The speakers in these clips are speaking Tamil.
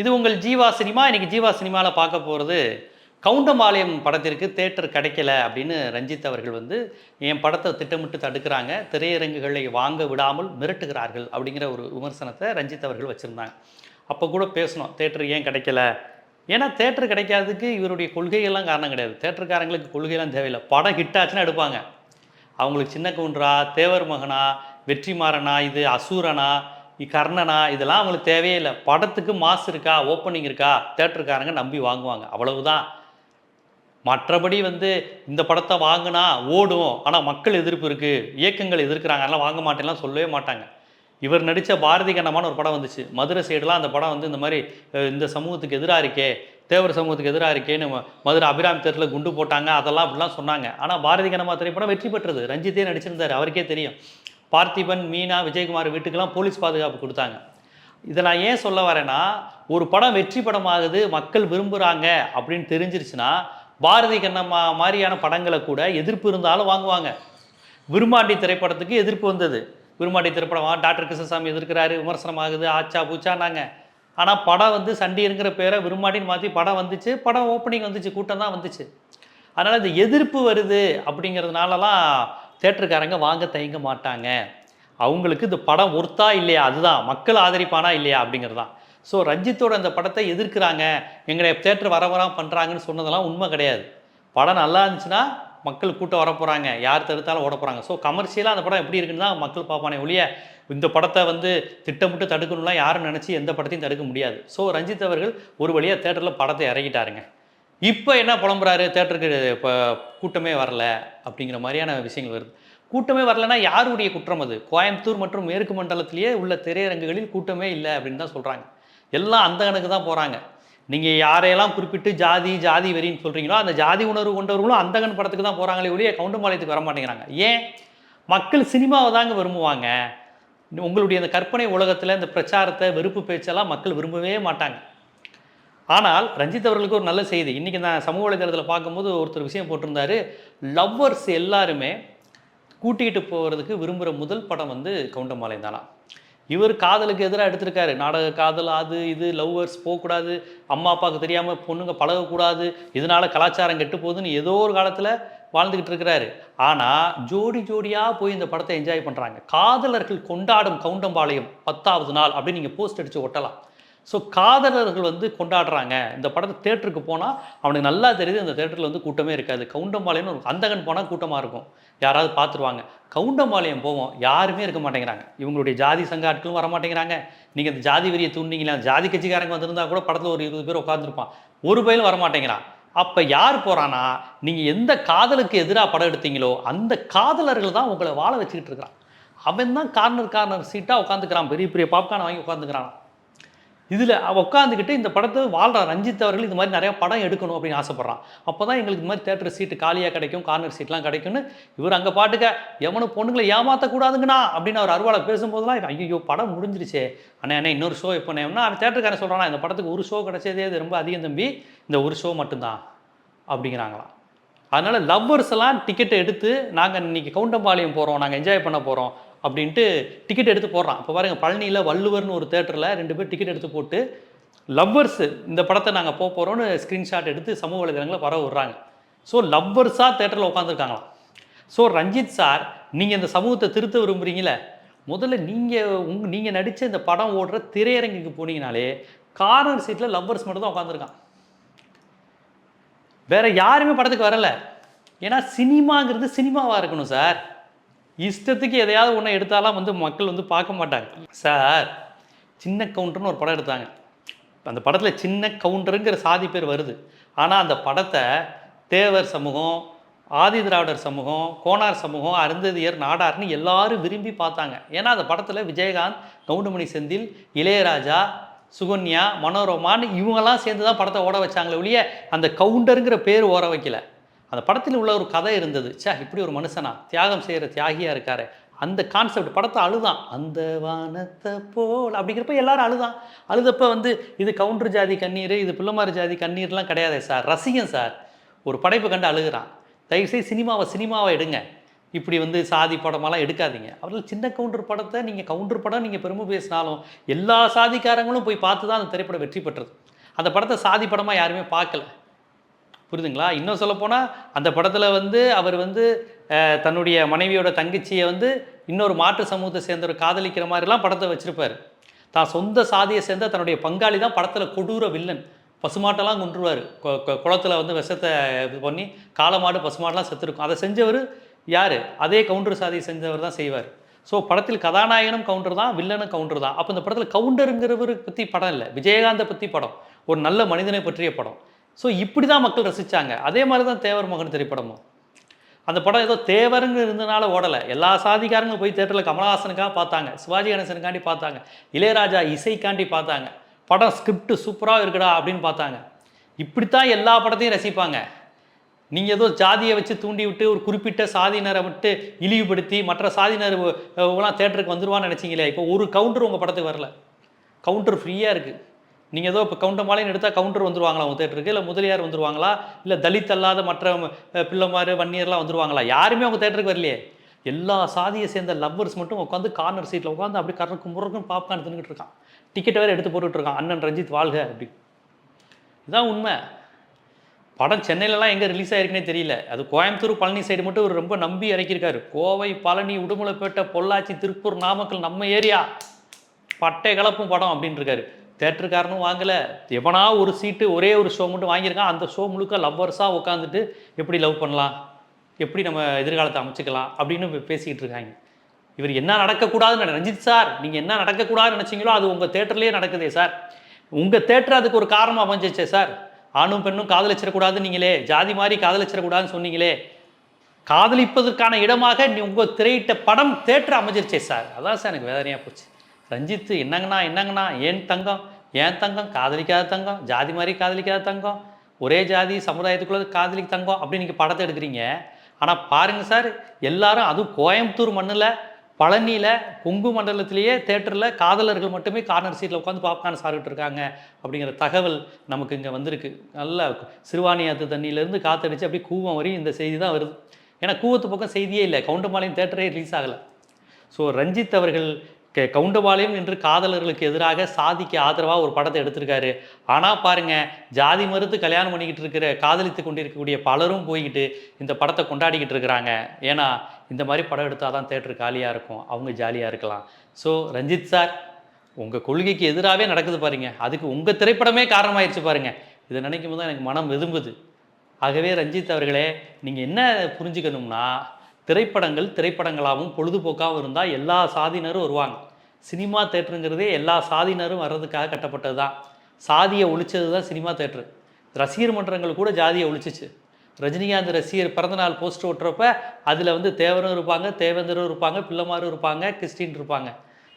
இது உங்கள் ஜீவா சினிமா இன்னைக்கு ஜீவா சினிமாவில் பார்க்க போகிறது கவுண்டமாலயம் படத்திற்கு தேட்டர் கிடைக்கல அப்படின்னு ரஞ்சித் அவர்கள் வந்து என் படத்தை திட்டமிட்டு தடுக்கிறாங்க. திரையரங்குகளை வாங்க விடாமல் மிரட்டுகிறார்கள் அப்படிங்கிற ஒரு விமர்சனத்தை ரஞ்சித் அவர்கள் வச்சுருந்தாங்க. அப்போ கூட பேசணும் தேட்டர் ஏன் கிடைக்கல? ஏன்னா தேட்டர் கிடைக்காததுக்கு இவருடைய கொள்கைகள்லாம் காரணம் கிடையாது. தேட்டருக்காரங்களுக்கு கொள்கையெல்லாம் தேவையில்லை. படம் ஹிட் ஆச்சுன்னா எடுப்பாங்க. அவங்களுக்கு சின்ன கவுண்டரா தேவர் மகனா வெற்றிமாறனா இது அசூரனா கர்ணனா இதெல்லாம் அவங்களுக்கு தேவையே இல்லை. படத்துக்கு மாஸ் இருக்கா ஓப்பனிங் இருக்கா தேட்டருக்காரங்க நம்பி வாங்குவாங்க. அவ்வளவுதான். மற்றபடி வந்து இந்த படத்தை வாங்கினா ஓடும். ஆனால் மக்கள் எதிர்ப்பு இருக்குது இயக்கங்கள் எதிர்க்கிறாங்க அதெல்லாம் வாங்க மாட்டேன்லாம் சொல்லவே மாட்டாங்க. இவர் நடித்த பாரதி கண்ணமான ஒரு படம் வந்துச்சு. மதுரை சைடுலாம் அந்த படம் வந்து இந்த மாதிரி இந்த சமூகத்துக்கு எதிராக இருக்கே தேவர் சமூகத்துக்கு எதிராக இருக்கேன்னு ம- மதுரை அபிராமி தேட்டரில் குண்டு போட்டாங்க அதெல்லாம் அப்படிலாம் சொன்னாங்க. ஆனால் பாரதி கண்ணமா திரைப்படம் வெற்றி பெற்றது. ரஞ்சித்தே நடிச்சிருந்தாரு அவருக்கே தெரியும். பார்த்திபன் மீனா விஜயகுமார் வீட்டுக்கெல்லாம் போலீஸ் பாதுகாப்பு கொடுத்தாங்க. இதை நான் ஏன் சொல்ல வரேன்னா ஒரு படம் வெற்றி படமாகுது மக்கள் விரும்புகிறாங்க அப்படின்னு தெரிஞ்சிருச்சுன்னா பாரதி கண்ணம்மா மாதிரியான படங்களை கூட எதிர்ப்பு இருந்தாலும் வாங்குவாங்க. விரும்பாண்டி திரைப்படத்துக்கு எதிர்ப்பு வந்தது. விரும்பாண்டி திரைப்படம் டாக்டர் கிருஷ்ணசாமி எதிர்க்கிறாரு விமர்சனம் ஆகுது ஆச்சா பூச்சானாங்க ஆனால் படம் வந்து சண்டிங்கிற பேரை விரும்பாண்டின்னு மாற்றி படம் வந்துச்சு படம் ஓப்பனிங் வந்துச்சு கூட்டம் தான் வந்துச்சு. அதனால் இந்த எதிர்ப்பு வருது அப்படிங்கிறதுனாலலாம் தேட்டருக்காரங்க வாங்க தயங்க மாட்டாங்க. அவங்களுக்கு இந்த படம் ஒர்த்தா இல்லையா? அதுதான். மக்கள் ஆதரிப்பானா இல்லையா? அப்படிங்கிறது தான் ஸோ ரஞ்சித்தோட அந்த படத்தை எதிர்க்கிறாங்க. எங்களை தேட்டர் வர வர பண்ணுறாங்கன்னு சொன்னதெல்லாம் உண்மை கிடையாது. படம் நல்லா இருந்துச்சுன்னா மக்கள் கூட்டம் வர போகிறாங்க யார் தடுத்தாலும் ஓட போகிறாங்க ஸோ கமர்ஷியலாக அந்த படம் எப்படி இருக்குன்னு தான் மக்கள் பார்ப்பானே ஒழிய இந்த படத்தை வந்து திட்டமிட்டு தடுக்கணும்லாம் யாரும் நினச்சி எந்த படத்தையும் தடுக்க முடியாது. ஸோ ரஞ்சித் அவர்கள் ஒரு வழியாக தேட்டரில் படத்தை இறக்கிட்டாருங்க. இப்போ என்ன புலம்புறாரு? தேட்டருக்கு இப்போ கூட்டமே வரல அப்படிங்கிற மாதிரியான விஷயங்கள் வருது. கூட்டமே வரலன்னா யாருடைய குற்றம் அது? கோயம்புத்தூர் மற்றும் மேற்கு மண்டலத்திலேயே உள்ள திரையரங்குகளில் கூட்டமே இல்லை அப்படின்னு தான் சொல்கிறாங்க எல்லாம் அந்த கணக்கு தான் போகிறாங்க நீங்கள் யாரையெல்லாம் குறிப்பிட்டு ஜாதி ஜாதி வெறின்னு சொல்கிறீங்களோ அந்த ஜாதி உணர்வு கொண்டவர்களும் அந்தகன் படத்துக்கு தான் போகிறாங்களே ஒழிய கவுண்டம்பாளையத்துக்கு வர மாட்டேங்கிறாங்க. ஏன்? மக்கள் சினிமாவை தாங்க விரும்புவாங்க. உங்களுடைய அந்த கற்பனை உலகத்தில் இந்த பிரச்சாரத்தை வெறுப்பு பேச்செல்லாம் மக்கள் விரும்பவே மாட்டாங்க. ஆனால் ரஞ்சித் அவர்களுக்கு ஒரு நல்ல செய்தி. இன்றைக்கி நான் சமூக வலைதளத்தில் பார்க்கும்போது ஒருத்தர் விஷயம் போட்டிருந்தாரு. லவ்வர்ஸ் எல்லாருமே கூட்டிகிட்டு போகிறதுக்கு விரும்புகிற முதல் படம் வந்து கவுண்டம்பாளையம் தானா. இவர் காதலுக்கு எதிராக எடுத்திருக்காரு. நாடக காதல் அது இது லவ்வர்ஸ் போகக்கூடாது. அம்மா அப்பாவுக்கு தெரியாமல் பொண்ணுங்க பழகக்கூடாது. இதனால் கலாச்சாரம் கெட்டு போகுதுன்னு ஏதோ ஒரு காலத்தில் வாழ்ந்துக்கிட்டு இருக்கிறாரு. ஆனால் ஜோடி ஜோடியாக போய் இந்த படத்தை என்ஜாய் பண்ணுறாங்க காதலர்கள் கொண்டாடும் கவுண்டம்பாளையம் பத்தாவது நாள் அப்படின்னு நீங்கள் போஸ்ட் அடித்து ஒட்டலாம். ஸோ காதலர்கள் வந்து கொண்டாடுறாங்க. இந்த படத்தை தேட்டருக்கு போனால் அவனுக்கு நல்லா தெரியுது அந்த தேட்டரில் வந்து கூட்டமே இருக்காது. கவுண்டம்பாளையம்னு ஒரு அந்தகன் போனால் கூட்டமாக இருக்கும். யாராவது பார்த்துருவாங்க. கவுண்டம்பாளையம் போவோம் யாருமே இருக்க மாட்டேங்கிறாங்க. இவங்களுடைய ஜாதி சங்க ஆட்களும் வர மாட்டேங்கிறாங்க. நீங்கள் அந்த ஜாதி வெறியை தூண்டிங்களா ஜாதி கட்சிக்காரங்க வந்திருந்தா கூட படத்தில் ஒரு இருபது பேர் உட்காந்துருப்பான் ஒரு பயிலும் வர மாட்டேங்கிறான். அப்போ யார் போகிறான்னா நீங்கள் எந்த காதலுக்கு எதிராக படம் எடுத்தீங்களோ அந்த காதலர்கள் தான் உங்களை வாழ வச்சுக்கிட்டு இருக்கிறான். அவன் தான் கார்னர் கார்னர் சீட்டாக உட்காந்துக்கிறான் பெரிய பெரிய பாப்கார்ன் வாங்கி உட்காந்துக்கிறான் இதில் உட்காந்துக்கிட்டு இந்த படத்தை வாழ்கிற ரஞ்சித் அவர்கள் இது மாதிரி நிறையா படம் எடுக்கணும் அப்படின்னு ஆசைப்பட்றான். அப்போ தான் எங்களுக்கு இந்த மாதிரி தேட்டர் சீட்டு காலியாக கிடைக்கும் கார்னர் சீட்லாம் கிடைக்கும்னு இவர் அங்கே பாட்டுக்க எவனும் பொண்ணுங்களை ஏமாற்றக்கூடாதுங்கண்ணா அப்படின்னு அவர் அருவாளை பேசும்போதெல்லாம் ஐயோ படம் முடிஞ்சிருச்சே. அண்ணே அண்ணே இன்னொரு ஷோ இப்போ அவன் தேட்டருக்காரன் சொல்கிறானா இந்த படத்துக்கு ஒரு ஷோ கிடைச்சதே அது ரொம்ப அதிகம் தம்பி. இந்த ஒரு ஷோ மட்டும்தான். அப்படிங்கிறாங்களாம். அதனால் லவ்வர்ஸ் எல்லாம் டிக்கெட்டை எடுத்து நாங்கள் இன்னைக்கு கவுண்டம்பாளையம் போகிறோம் நாங்கள் என்ஜாய் பண்ண போகிறோம் அப்படின்ட்டு டிக்கெட் எடுத்து போடுறான். இப்போ பாருங்கள் பழனியில் வள்ளுவர்னு ஒரு தேட்டரில் ரெண்டு பேர் டிக்கெட் எடுத்து போட்டு லவ்வர்ஸ் இந்த படத்தை நாங்கள் போக போகிறோன்னு ஸ்க்ரீன்ஷாட் எடுத்து சமூக வலைதளங்களில் பரவ விடுறாங்க. ஸோ லவ்வர்ஸாக தேட்டரில் உட்காந்துருக்காங்களாம் ஸோ ரஞ்சித் சார் நீங்கள் இந்த சமூகத்தை திருத்த விரும்புகிறீங்களே முதல்ல நீங்கள் உங் நீங்கள் நடித்த இந்த படம் ஓடுற திரையரங்குக்கு போனீங்கனாலே கார்னர் சீட்டில் லவ்வர்ஸ் மட்டும் தான் உட்காந்துருக்கான் வேற யாருமே படத்துக்கு வரலை. ஏன்னா சினிமாங்கிறது சினிமாவாக இருக்கணும் சார் இஷ்டத்துக்கு எதையாவது ஒன்று எடுத்தாலாம் வந்து மக்கள் வந்து பார்க்க மாட்டாங்க. சார் சின்ன கவுண்டர்னு ஒரு படம் எடுத்தாங்க. அந்த படத்தில் சின்ன கவுண்டருங்கிற சாதி பேர் வருது. ஆனால் அந்த படத்தை தேவர் சமூகம் ஆதி திராவிடர் சமூகம் கோனார் சமூகம் அருந்ததியர் நாடார்னு எல்லாரும் விரும்பி பார்த்தாங்க. ஏன்னா அந்த படத்தில் விஜயகாந்த் கவுண்டமணி செந்தில் இளையராஜா சுகன்யா மனோரமான்னு இவங்கெல்லாம் சேர்ந்து தான் படத்தை ஓட வச்சாங்களே ஒழிய அந்த கவுண்டருங்கிற பேர் ஓட வைக்கல. அந்த படத்தில் உள்ள ஒரு கதை இருந்தது. சே இப்படி ஒரு மனுஷனா? தியாகம் செய்கிற தியாகியாக இருக்காரு. அந்த கான்செப்ட் படத்தை அழுதான். அந்த வானத்தை போல் அப்படிங்கிறப்ப எல்லாரும் அழுதான். அழுதப்ப வந்து இது கவுண்டர் ஜாதி கண்ணீர் இது பிள்ளைமாரி ஜாதி கண்ணீர்லாம் கிடையாது சார். ரசிகன் சார் ஒரு படைப்பை கண்டு அழுகிறான். தயவுசெய்து சினிமாவை சினிமாவை எடுங்க. இப்படி வந்து சாதி படமெல்லாம் எடுக்காதீங்க. அவர்கள் சின்ன கவுண்டர் படத்தை நீங்கள் கவுண்டர் படம் நீங்கள் பெருமை பேசினாலும் எல்லா சாதிக்காரங்களும் போய் பார்த்து தான் அந்த திரைப்படம் வெற்றி பெற்றது. அந்த படத்தை சாதி படமாக யாருமே பார்க்கல. புரியுதுங்களா இன்னும் சொல்லப்போனால் அந்த படத்தில் வந்து அவர் வந்து தன்னுடைய மனைவியோட தங்கச்சியை வந்து இன்னொரு மாற்று சமூகத்தை சேர்ந்தவர் காதலிக்கிற மாதிரிலாம் படத்தை வச்சுருப்பார். தான் சொந்த சாதியை சேர்ந்த தன்னுடைய பங்காளி தான் படத்தில் கொடூர வில்லன். பசுமாட்டெல்லாம் கொண்டுருவார் குளத்தில் வந்து விஷத்தை இது பண்ணி காலமாடு பசுமாடெல்லாம் செத்துருக்கும். அதை செஞ்சவர் யார்? அதே கவுண்டர் சாதியை செஞ்சவர் தான் செய்வார். ஸோ படத்தில் கதாநாயகனும் கவுண்டர் தான் வில்லனும் கவுண்டர் தான். அப்போ இந்த படத்தில் கவுண்டருங்கிறவர் பற்றி படம் இல்லை. விஜயகாந்தை பற்றி படம். ஒரு நல்ல மனிதனை பற்றிய படம். ஸோ இப்படி தான் மக்கள் ரசித்தாங்க அதே மாதிரி தான் தேவர் மகன் திரைப்படமும். அந்த படம் ஏதோ தேவருங்க இருந்தனால ஓடலை. எல்லா சாதிக்காரங்க போய் தேட்டரில் கமலஹாசனுக்காக பார்த்தாங்க. சிவாஜி கணேசனுக்காண்டி பார்த்தாங்க. இளையராஜா இசைக்காண்டி பார்த்தாங்க. படம் ஸ்கிரிப்ட் சூப்பராக இருக்குடா அப்படின்னு பார்த்தாங்க. இப்படித்தான் எல்லா படத்தையும் ரசிப்பாங்க. நீங்கள் ஏதோ ஜாதியை வச்சு தூண்டி விட்டு ஒரு குறிப்பிட்ட சாதியினரை விட்டு இழிவுபடுத்தி மற்ற சாதியினர் தேட்டருக்கு வந்துடுவான்னு நினச்சிங்களே? இப்போ ஒரு கவுண்டர் உங்கள் படத்துக்கு வரல. கவுண்டர் ஃப்ரீயாக இருக்குது நீங்கள் ஏதோ இப்போ கவுண்டர் மாலைன்னு எடுத்தால் கவுண்டர் வந்துருவாங்களா உங்கள் தேட்டருக்கு இல்லை முதலியார் வந்துருவாங்களா? இல்லை தலித் அல்லாத மற்ற பிள்ளைமாரு வன்னியர்லாம் வந்துருவாங்களா? யாருமே உங்கள் தேட்டருக்கு வரலையே. எல்லா சாதியை சேர்ந்த லவ்வர்ஸ் மட்டும் உட்காந்து கார்னர் சீட்டில் உட்காந்து அப்படி கறக்கும் முறக்கும் பாப்கார்ன் தின்னுக்கிட்டு இருக்கான். டிக்கெட்டை வேறு எடுத்து போட்டுட்டு இருக்கான். அண்ணன் ரஞ்சித் வாழ்க அப்படி. இதான் உண்மை. படம் சென்னையிலலாம் எங்கே ரிலீஸ் ஆயிருக்குன்னே தெரியல. அது கோயம்புத்தூர் பழனி சைடு மட்டும் ஒரு ரொம்ப நம்பி இறக்கியிருக்காரு. கோவை பழனி உடுமலைப்பேட்டை பொள்ளாச்சி திருப்பூர் நாமக்கல் நம்ம ஏரியா பட்டை கலப்பும் படம் அப்படின்னு இருக்காரு தேட்டருக்காரனும் வாங்கலை. எவனா ஒரு சீட்டு ஒரே ஒரு ஷோ மட்டும் வாங்கியிருக்கான். அந்த ஷோ முழுக்க லவ்வர்ஸாக உட்காந்துட்டு எப்படி லவ் பண்ணலாம்? எப்படி நம்ம எதிர்காலத்தை அமைச்சிக்கலாம்? அப்படின்னு பேசிக்கிட்டு இருக்காங்க. இவர் என்ன நடக்கக்கூடாதுன்னு ரஞ்சித் சார் நீங்கள் என்ன நடக்கக்கூடாதுன்னு நினச்சிங்களோ அது உங்கள் தேட்டர்லேயே நடக்குதே சார். உங்கள் தேட்டர் அதுக்கு ஒரு காரணம் அமைஞ்சிச்சே சார். ஆணும் பெண்ணும் காதலிச்சிடக்கூடாதுன்னு நீங்களே ஜாதி மாதிரி காதலிச்சிடக்கூடாதுன்னு சொன்னீங்களே. காதலிப்பதற்கான இடமாக நீ உங்கள் திரையிட்ட படம் தேட்டர் அமைஞ்சிருச்சே சார். அதான் சார் எனக்கு வேதனையாக போச்சு. ரஞ்சித்து என்னங்கண்ணா என்னங்கண்ணா ஏன் தங்கம்? ஏன் தங்கம்? காதலிக்காத தங்கம்? ஜாதி மாதிரி காதலிக்காத தங்கம்? ஒரே ஜாதி சமுதாயத்துக்குள்ள காதலி தங்கம் அப்படின்னு நீங்கள் படத்தை எடுக்கிறீங்க. ஆனால் பாருங்கள் சார் எல்லாரும் அதுவும் கோயம்புத்தூர் மண்ணில் பழனியில் கொங்கு மண்டலத்திலேயே தேட்டரில் காதலர்கள் மட்டுமே கார்னர் சீட்டில் உட்காந்து பாப்கார்ன் சாப்பிட்டு இருக்காங்க அப்படிங்கிற தகவல் நமக்கு இங்கே வந்திருக்கு. நல்ல சிறுவாணியாத்து தண்ணியிலேருந்து காத்தடிச்சு அப்படியே கூவம் வரையும் இந்த செய்தி தான் வருது. ஏன்னா கூவத்து பக்கம் செய்தியே இல்லை. கவுண்டம்பாளையம் தேட்டரே ரிலீஸ் ஆகலை. ஸோ ரஞ்சித் அவர்கள் கே கவுண்டபாளையம் என்று காதலர்களுக்கு எதிராக சாதிக்கு ஆதரவாக ஒரு படத்தை எடுத்திருக்காரு. ஆனால் பாருங்கள் ஜாதி மறுத்து கல்யாணம் பண்ணிக்கிட்டு இருக்கிற காதலித்து கொண்டிருக்கக்கூடிய பலரும் போய்கிட்டு இந்த படத்தை கொண்டாடிக்கிட்டு இருக்கிறாங்க. ஏன்னா இந்த மாதிரி படம் எடுத்தால் தான் தேட்டர் காலியாக இருக்கும். அவங்க ஜாலியாக இருக்கலாம். ஸோ ரஞ்சித் சார் உங்கள் கொள்கைக்கு எதிராகவே நடக்குது பாருங்க. அதுக்கு உங்கள் திரைப்படமே காரணமாயிருச்சு பாருங்கள் இதை நினைக்கும் போது தான் எனக்கு மனம் விரும்புது ஆகவே ரஞ்சித் அவர்களே நீங்கள் என்ன புரிஞ்சுக்கணும்னா திரைப்படங்கள் திரைப்படங்களாகவும் பொழுதுபோக்காகவும் இருந்தால் எல்லா சாதியினரும் வருவாங்க. சினிமா தேட்டருங்கிறதே எல்லா சாதியினரும் வர்றதுக்காக கட்டப்பட்டது தான். சாதியை ஒழிச்சது தான் சினிமா தேட்டரு. ரசிகர் மன்றங்கள் கூட ஜாதியை ஒழிச்சிச்சு. ரஜினிகாந்த் ரசிகர் பிறந்தநாள் போஸ்டர் ஓட்டுறப்ப அதில் வந்து தேவரும் இருப்பாங்க தேவேந்தரும் இருப்பாங்க பிள்ளைமாரும் இருப்பாங்க கிறிஸ்டின் இருப்பாங்க.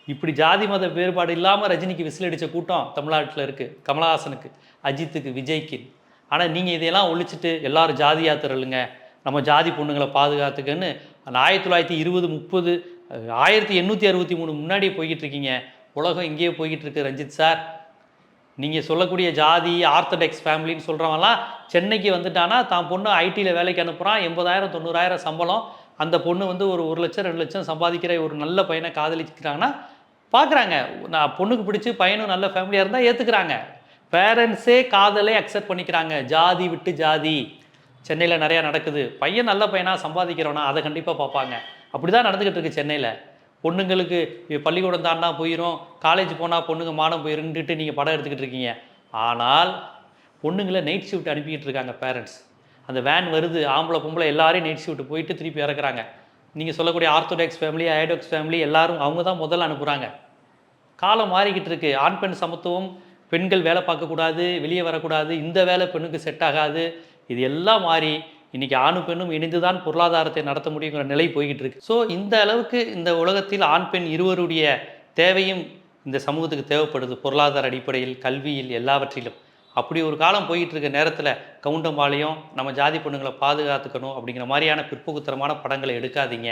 இப்படி ஜாதி மத வேறுபாடு இல்லாமல் ரஜினிக்கு விசில் அடித்த கூட்டம் தமிழ்நாட்டில் இருக்குது கமலஹாசனுக்கு அஜித்துக்கு விஜய்க்கு. ஆனால் நீங்கள் இதையெல்லாம் ஒழிச்சிட்டு எல்லாரும் ஜாதியாக திரளுங்க நம்ம ஜாதி பொண்ணுங்களை பாதுகாத்துக்கன்னு அந்த ஆயிரத்தி தொள்ளாயிரத்தி இருபது முப்பது ஆயிரத்தி எண்ணூற்றி அறுபத்தி மூணு முன்னாடி போய்கிட்டு இருக்கீங்க உலகம் இங்கேயே போய்கிட்டு இருக்கு ரஞ்சித் சார் நீங்கள் சொல்லக்கூடிய ஜாதி ஆர்த்தடாக்ஸ் ஃபேமிலின்னு சொல்கிறவங்களாம் சென்னைக்கு வந்துட்டானா தான் பொண்ணு ஐடியில் வேலைக்கு அனுப்புகிறான் எண்பதாயிரம் தொண்ணூறாயிரம் சம்பளம். அந்த பொண்ணு வந்து ஒரு ஒரு லட்சம் ரெண்டு லட்சம் சம்பாதிக்கிற ஒரு நல்ல பையனை காதலிச்சுக்கிறாங்கன்னா பார்க்குறாங்க நான் பொண்ணுக்கு பிடிச்சி பையனும் நல்ல ஃபேமிலியாக இருந்தால் ஏற்றுக்கிறாங்க பேரண்ட்ஸே காதலை அக்செப்ட் பண்ணிக்கிறாங்க. ஜாதி விட்டு ஜாதி. சென்னையில் நிறையா நடக்குது. பையன் நல்ல பையனாக சம்பாதிக்கிறவனா அதை கண்டிப்பாக பார்ப்பாங்க. அப்படி தான் நடந்துக்கிட்டு இருக்கு சென்னையில். பொண்ணுங்களுக்கு பள்ளிக்கூடம் தாண்டா போயிடும் காலேஜ் போனால் பொண்ணுங்க மானம் போயிருந்துட்டு நீங்கள் படம் எடுத்துக்கிட்டு இருக்கீங்க. ஆனால் பொண்ணுங்களை நைட் ஷிஃப்ட் அனுப்பிக்கிட்டு இருக்காங்க பேரண்ட்ஸ் அந்த வேன் வருது ஆம்பளை பொம்பளை எல்லாரையும் நைட் ஷிஃப்ட் போயிட்டு திருப்பி இறக்குறாங்க. நீங்கள் சொல்லக்கூடிய ஆர்த்தோடாக்ஸ் ஃபேமிலி ஐடாக்ஸ் ஃபேமிலி எல்லாரும் அவங்க தான் முதல்ல அனுப்புகிறாங்க காலம் மாறிக்கிட்டு இருக்கு. ஆண் பெண் சமத்துவம் பெண்கள் வேலை பார்க்கக்கூடாது வெளியே வரக்கூடாது இந்த வேலை பெண்ணுக்கு செட் ஆகாது. இது எல்லாம் மாறி இன்னைக்கு ஆணும் பெண்ணும் இணைந்துதான் பொருளாதாரத்தை நடத்த முடியுங்கிற நிலை போய்கிட்டு இருக்கு ஸோ இந்த அளவுக்கு இந்த உலகத்தில் ஆண் பெண் இருவருடைய தேவையும் இந்த சமூகத்துக்கு தேவைப்படுது. பொருளாதார அடிப்படையில் கல்வியில் எல்லாவற்றிலும். அப்படி ஒரு காலம் போயிட்டு இருக்க நேரத்தில் கவுண்டம்பாளையம் நம்ம ஜாதி பொண்ணுங்களை பாதுகாத்துக்கணும் அப்படிங்கிற மாதிரியான பிற்போக்குத்தரமான படங்களை எடுக்காதீங்க.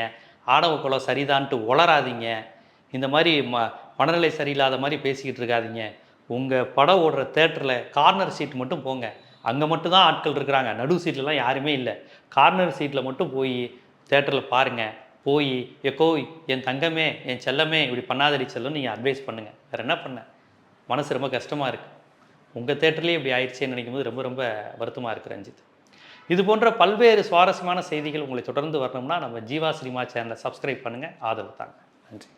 ஆணவ குலம் சரிதான்ட்டு உளராதீங்க இந்த மாதிரி ம மனநிலை சரியில்லாத மாதிரி பேசிக்கிட்டு இருக்காதீங்க உங்கள் படம் ஓடுற தேட்டரில் கார்னர் சீட் மட்டும் போங்க. அங்கே மட்டும்தான் ஆட்கள் இருக்கிறாங்க. நடு சீட்லலாம் யாருமே இல்லை. கார்னர் சீட்டில் மட்டும் போய் தேட்டரில் பாருங்கள் போய் எக்கோய் என் தங்கமே என் செல்லமே இப்படி பண்ணாதடி செல்லும் நீங்கள் அட்வைஸ் பண்ணுங்கள் வேறு என்ன பண்ண? மனசு ரொம்ப கஷ்டமாக இருக்குது உங்கள் தேட்டர்லேயே இப்படி ஆயிடுச்சேன்னு நினைக்கும் போது ரொம்ப ரொம்ப வருத்தமாக இருக்குது ரஞ்சித். இது போன்ற பல்வேறு சுவாரஸ்யமான செய்திகள் உங்களை தொடர்ந்து வரணும்னா நம்ம ஜீவா சினிமா சேனலை சப்ஸ்கிரைப் பண்ணுங்கள் ஆதரவு தாங்க. நன்றி.